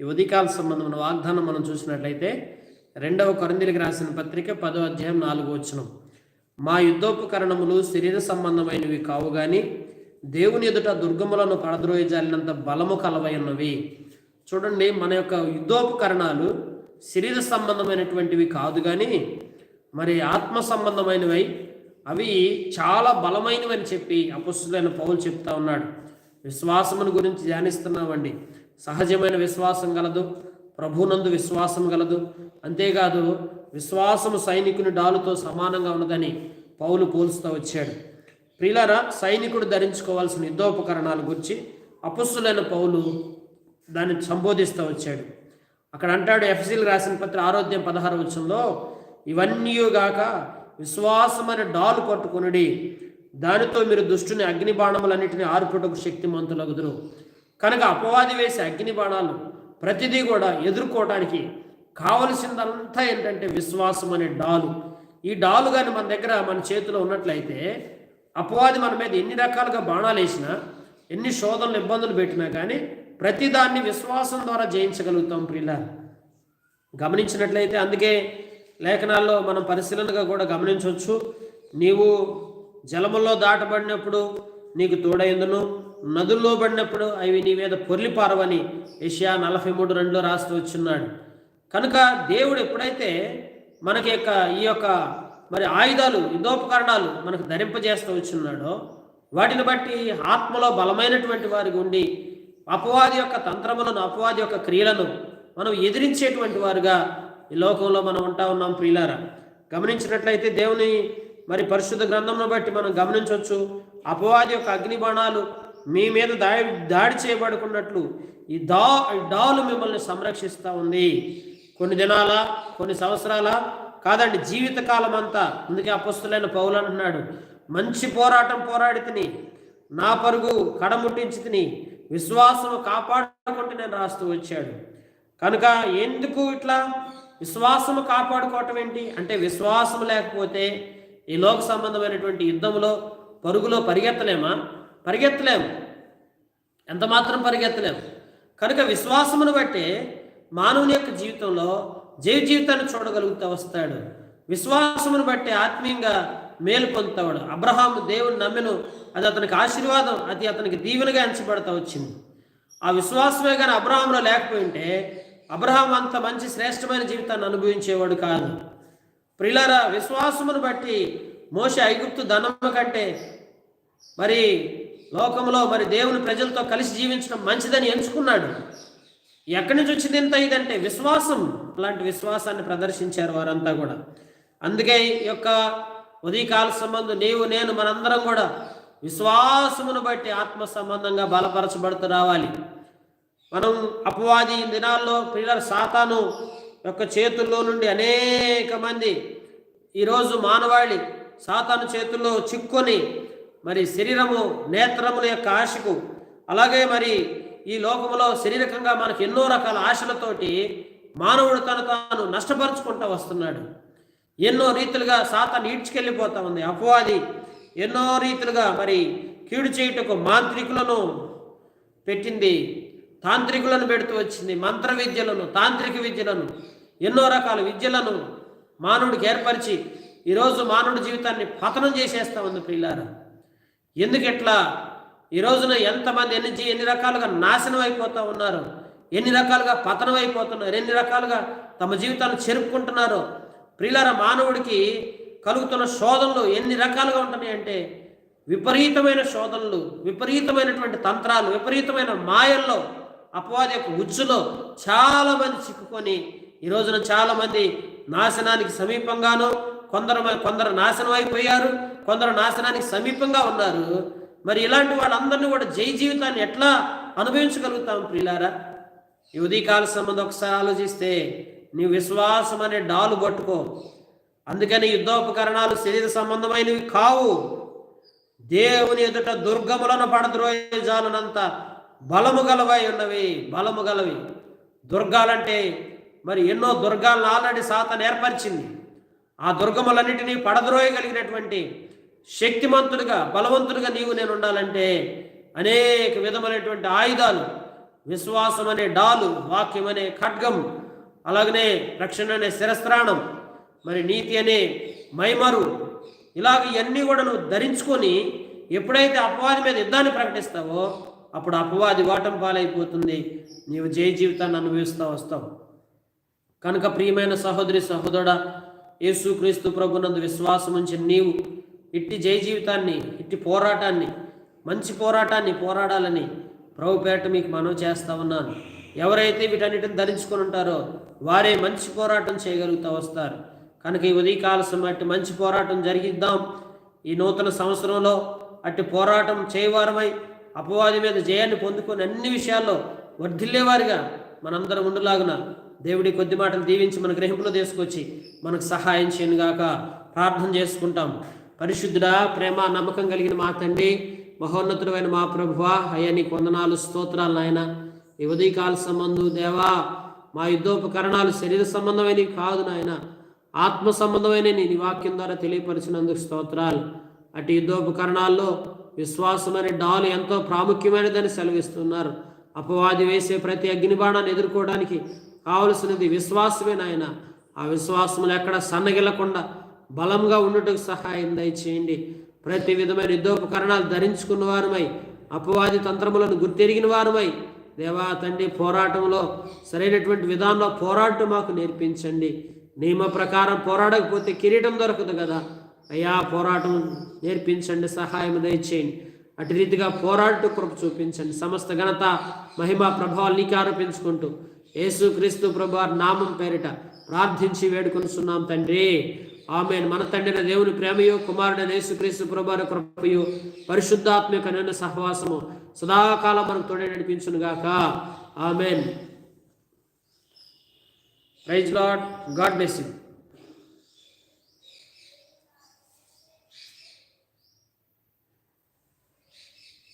ఈ ఉదయకాల సంబంధమైన వాగ్దానం మనం చూసినట్లయితే రెండవ కొరందిలికి రాసిన పత్రిక పదో అధ్యాయం నాలుగు వచనం. మా యుద్ధోపకరణములు శరీర సంబంధమైనవి కావు గాని దేవుని ఎదుట దుర్గములను పడద్రోయజాలినంత బలము కలవై ఉన్నవి చూడండి మన యొక్క యుద్ధోపకరణాలు శరీర సంబంధమైనటువంటివి కాదు కానీ మరి ఆత్మ సంబంధమైనవి అవి చాలా బలమైనవి అని చెప్పి అపుస్తులైన పౌలు చెప్తా ఉన్నాడు. విశ్వాసమును గురించి ధ్యానిస్తున్నామండి. సహజమైన విశ్వాసం గలదు ప్రభునందు విశ్వాసం గలదు. అంతేకాదు విశ్వాసము సైనికుని డాలుతో సమానంగా ఉన్నదని పౌలు పోల్స్తూ వచ్చాడు. ప్రియులారా సైనికుడు ధరించుకోవాల్సిన యుద్ధోపకరణాల గురించి అపుస్సులైన పౌలు దాన్ని సంబోధిస్తూ వచ్చాడు. అక్కడ అంటాడు ఎఫ్సీలు రాసిన పత్ర ఆరోగ్యం పదహారు వచ్చంలో ఇవన్నీయుగాక విశ్వాసమైన డాలు పట్టుకొనుడి దానితో మీరు దుష్టుని అగ్ని బాణములన్నిటిని ఆర్పుటకు శక్తిమంతులగుదురు. కనుక అపవాది వేసే అగ్ని బాణాలు ప్రతిదీ కూడా ఎదుర్కోవడానికి కావలసిందంతా ఏంటంటే విశ్వాసం అనే డాలు. ఈ డాలు కానీ మన దగ్గర మన చేతిలో ఉన్నట్లయితే అపవాది మన మీద ఎన్ని రకాలుగా బాణాలు వేసినా ఎన్ని శోధనలు ఇబ్బందులు పెట్టినా కానీ ప్రతిదాన్ని విశ్వాసం ద్వారా జయించగలుగుతాం ప్రియుల గమనించినట్లయితే అందుకే లేఖనాల్లో మనం పరిశీలనగా కూడా గమనించవచ్చు. నీవు జలముల్లో దాటబడినప్పుడు నీకు తోడైందును నదుల్లో పడినప్పుడు అవి నీ మీద పొర్లిపారవని ఏషియా నలభై మూడు రెండులో రాస్తూ వచ్చున్నాడు. కనుక దేవుడు ఎప్పుడైతే మనకి యొక్క ఈ యొక్క మరి ఆయుధాలు యుద్ధోపకరణాలు మనకు ధరింపజేస్తూ వచ్చున్నాడో వాటిని బట్టి ఆత్మలో బలమైనటువంటి వారికి ఉండి అపవాది యొక్క తంత్రములను అపవాది యొక్క క్రియలను మనం ఎదిరించేటువంటి వారుగా ఈ లోకంలో మనం ఉంటా ఉన్నాం ప్రియులారా. గమనించినట్లయితే దేవుని మరి పరిశుద్ధ గ్రంథంను బట్టి మనం గమనించవచ్చు. అపవాది యొక్క అగ్ని బాణాలు మీ మీద దాడి దాడి చేయబడుకున్నట్లు ఈ దా డాలు మిమ్మల్ని సంరక్షిస్తూ ఉంది. కొన్ని దినాల కొన్ని సంవత్సరాల కాదండి జీవితకాలం అంతా అందుకే అపస్తులైన పౌలు అంటున్నాడు మంచి పోరాటం పోరాడి తిని నా పరుగు కడముట్టించి తిని విశ్వాసము కాపాడుకుంటూ నేను రాస్తూ వచ్చాడు. కనుక ఎందుకు ఇట్లా? విశ్వాసము కాపాడుకోవటం ఏంటి? అంటే విశ్వాసం లేకపోతే ఈ లోక సంబంధమైనటువంటి యుద్ధంలో పరుగులో పరిగెత్తలేమా? పరిగెత్తలేము. ఎంత మాత్రం పరిగెత్తలేము. కనుక విశ్వాసమును బట్టి మానవుని యొక్క జీవితంలో జయ జీవితాన్ని చూడగలుగుతూ వస్తాడు. విశ్వాసమును బట్టి ఆత్మీయంగా మేలు పొందుతాడు. అబ్రహాము దేవుని నమ్మెను అది అతనికి ఆశీర్వాదం అది అతనికి దీవెనగా ఎంచబడతా వచ్చింది. ఆ విశ్వాసమే కానీ అబ్రహాంలో లేకపోయింటే అబ్రహాం అంత మంచి శ్రేష్టమైన జీవితాన్ని అనుభవించేవాడు కాదు. ప్రిలర విశ్వాసమును బట్టి మోస ఐగుప్తు ధనము కంటే మరి లోకంలో మరి దేవుని ప్రజలతో కలిసి జీవించడం మంచిదని ఎంచుకున్నాడు. ఎక్కడి నుంచి వచ్చింది ఎంత ఇదంటే విశ్వాసం. అలాంటి విశ్వాసాన్ని ప్రదర్శించారు వారంతా కూడా. అందుకే ఈ యొక్క ఉదయకాల సంబంధం నీవు నేను మనందరం కూడా విశ్వాసమును బట్టి ఆత్మ సంబంధంగా బలపరచబడుతూ రావాలి. మనం అపవాది దినాల్లో పిల్లల సాతాను యొక్క చేతుల్లో నుండి అనేక మంది ఈరోజు మానవాళి సాతాను చేతుల్లో చిక్కుని మరి శరీరము నేత్రముల యొక్క ఆశకు అలాగే మరి ఈ లోకములో శారీరకంగా మనకు ఎన్నో రకాల ఆశలతోటి మానవుడు తను తాను నష్టపరుచుకుంటూ వస్తున్నాడు. ఎన్నో రీతులుగా సాతాన్ని ఈడ్చుకెళ్ళిపోతా ఉంది. అపవాది ఎన్నో రీతులుగా మరి కీడు చేయుటకు మాంత్రికులను పెట్టింది తాంత్రికులను పెడుతూ వచ్చింది మంత్ర విద్యలను తాంత్రిక విద్యలను ఎన్నో రకాల విద్యలను మానవుడికి ఏర్పరిచి ఈరోజు మానవుడి జీవితాన్ని పతనం చేసేస్తా ఉంది ప్రియులారా. ఎందుకు ఇట్లా ఈ రోజున ఎంతమంది ఎన్ని ఎన్ని రకాలుగా నాశనం అయిపోతూ ఉన్నారు? ఎన్ని రకాలుగా పతనం అయిపోతున్నారు? ఎన్ని రకాలుగా తమ జీవితాన్ని చెరుపుకుంటున్నారు? ప్రియులార మానవుడికి కలుగుతున్న శోధనలు ఎన్ని రకాలుగా ఉంటున్నాయి అంటే విపరీతమైన శోధనలు విపరీతమైనటువంటి తంత్రాలు విపరీతమైన మాయల్లో అపవాది యొక్క ఉచ్చులో చాలామంది చిక్కుకొని ఈ రోజున చాలామంది నాశనానికి సమీపంగాను కొందరు కొందరు నాశనం అయిపోయారు కొందరు నాశనానికి సమీపంగా ఉన్నారు. మరి ఇలాంటి వాళ్ళందరినీ కూడా జై జీవితాన్ని ఎట్లా అనుభవించగలుగుతాం ప్రియులారా? ఈ ఉదయకాల సంబంధం ఒకసారి ఆలోచిస్తే నీ విశ్వాసం అనే డాలు పట్టుకో. అందుకని యుద్ధోపకరణాలు శరీర సంబంధమైనవి కావు. దేవుని ఎదుట దుర్గములను పడద్రోయజాలనంత బలము గలవై ఉన్నవి బలము గలవి. దుర్గాలంటే మరి ఎన్నో దుర్గాలను ఆల్రెడీ సాతను ఏర్పరిచింది. ఆ దుర్గములన్నిటినీ పడద్రోయగలిగినటువంటి శక్తిమంతుడిగా బలవంతుడిగా నీవు నేను ఉండాలంటే అనేక విధమైనటువంటి ఆయుధాలు విశ్వాసం అనే డాలు వాక్యం అనే ఖడ్గం అలాగనే రక్షణ అనే శిరస్త్రాణం మరి నీతి అనే మైమరు ఇలాగ ఇవన్నీ కూడా నువ్వు ధరించుకొని ఎప్పుడైతే అపవాది మీద యుద్ధాన్ని ప్రకటిస్తావో అప్పుడు అపవాది ఓటం పాలైపోతుంది. నీవు జయ జీవితాన్ని అనుభవిస్తూ వస్తావు. కనుక ప్రియమైన సహోదరి సహోదరుడా యేసుక్రీస్తు ప్రభునందు విశ్వాసం ఉంచి నీవు ఇట్టి జయ జీవితాన్ని ఇట్టి పోరాటాన్ని మంచి పోరాటాన్ని పోరాడాలని ప్రభుపేట మీకు మనవి చేస్తా ఉన్నాను. ఎవరైతే వీటన్నిటిని ధరించుకొని ఉంటారో వారే మంచి పోరాటం చేయగలుగుతూ వస్తారు. కనుక ఈ ఉదయకాల అట్టి మంచి పోరాటం జరిగిద్దాం. ఈ నూతన సంవత్సరంలో అట్టి పోరాటం చేయవారమై అపవాది మీద జయాన్ని పొందుకొని అన్ని విషయాల్లో వర్ధిల్లేవారిగా మనందరం ఉండలాగున దేవుడి కొద్ది మాటలు దీవించి మన గ్రహింపులో తీసుకొచ్చి మనకు సహాయం చేయనుగాక ప్రార్థన చేసుకుంటాం. పరిశుద్ధుడా ప్రేమ నమ్మకం కలిగిన మా తండ్రి మహోన్నతుడైన మా ప్రభువా అయ్యా నీకు వందనాలు స్తోత్రాలు నాయన. ఈ ఉదయకాల సంబంధం దేవా మా యుద్ధోపకరణాలు శరీర సంబంధమైనవి కాదు నాయన. ఆత్మ సంబంధమైన నీ వాక్యం ద్వారా తెలియపరిచినందుకు స్తోత్రాలు. అటు యుద్ధోపకరణాల్లో విశ్వాసం అనే డాలు ఎంతో ప్రాముఖ్యమైనదని సెలవిస్తున్నారు. అపవాది వేసే ప్రతి అగ్నిబాణాన్ని ఎదుర్కోవడానికి కావలసినది విశ్వాసమే నాయన. ఆ విశ్వాసములు ఎక్కడ సన్నగిల్లకుండా బలంగా ఉండటకు సహాయం దయచేయండి. ప్రతి విధమైన యుద్ధోపకరణాలు ధరించుకున్న వారమై అపవాది తంత్రములను గుర్తెరిగిన వారమై దేవా తండ్రి పోరాటంలో సరైనటువంటి విధానంలో పోరాటం మాకు నేర్పించండి. నియమ ప్రకారం పోరాడకపోతే కిరీటం దొరకదు కదా. అయ్యా పోరాటం నేర్పించండి సహాయం దయచేయండి. అటు రీతిగా పోరాట కృప చూపించండి. సమస్త ఘనత మహిమ ప్రభావాలు నీకు ఆరోపించుకుంటూ యేసు క్రీస్తు ప్రభు నామం పేరిట ప్రార్థించి వేడుకొనిస్తున్నాం తండ్రి. ఆమె మన తండ్రిన దేవుని ప్రేమయు కుమారుడైన యేసుక్రీస్తు ప్రభు కృపయు పరిశుద్ధాత్మక నిన్న సహవాసము సదాకాలం మనకు తోడే నడిపించును గాక. Amen. Praise Lord God bless you.